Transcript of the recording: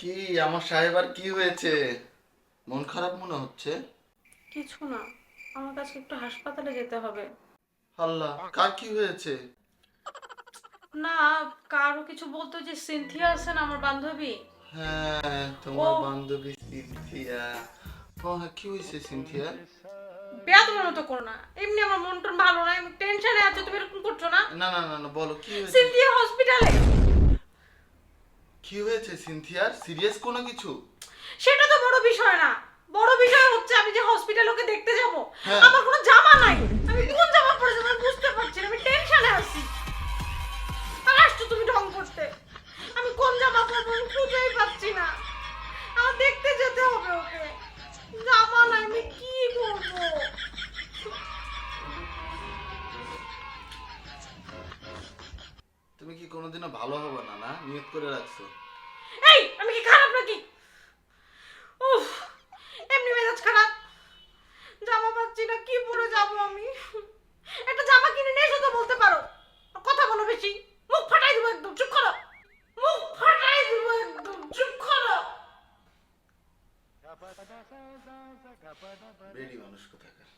কি আমার সাহেব আর কি হয়েছে? মন খারাপ মনে হচ্ছে? কিছু না আমার কাছে একটু হাসপাতালে যেতে হবে। আল্লাহ কার কি হয়েছে? না কারও কিছু বলতো যে সিনথিয়া আছেন আমার বান্ধবী। হ্যাঁ তোমার বান্ধবী সিনথিয়া। ও হ্যাঁ কি হয়েছে সিনথিয়া? বেয়াদবের মতো করো না। এমনি আমার মন টন ভালো না আমি টেনশনে আছো তুমি এরকম করছ না? না না না না বলো কি হয়েছে? সিনথিয়া হসপিটালে কি হয়েছে সিনথিয়ার সিরিয়াস কোনো কিছু? সেটা তো বড় বিষয় না। বড় বিষয় হচ্ছে আমি যে হসপিটাল ওকে দেখতে যাব হ্যাঁ। আমার কোনো কোনোদিনও ভালো হবে না না? নিয়ত করে রাখছো। এই আমি কি খারাপ নাকি? উফ এমনি মেজাজ খারাপ। জামা পাচ্ছি না কি পরে যাব আমি? একটা জামা কিনে নিয়ে তো বলতে পারো। কথা বলো বেশি। মুখ ফাটাই দেবো একদম চুপ করো। মুখ ফাটাই দেবো একদম চুপ করো। বেডি মানুষ কোথাকার?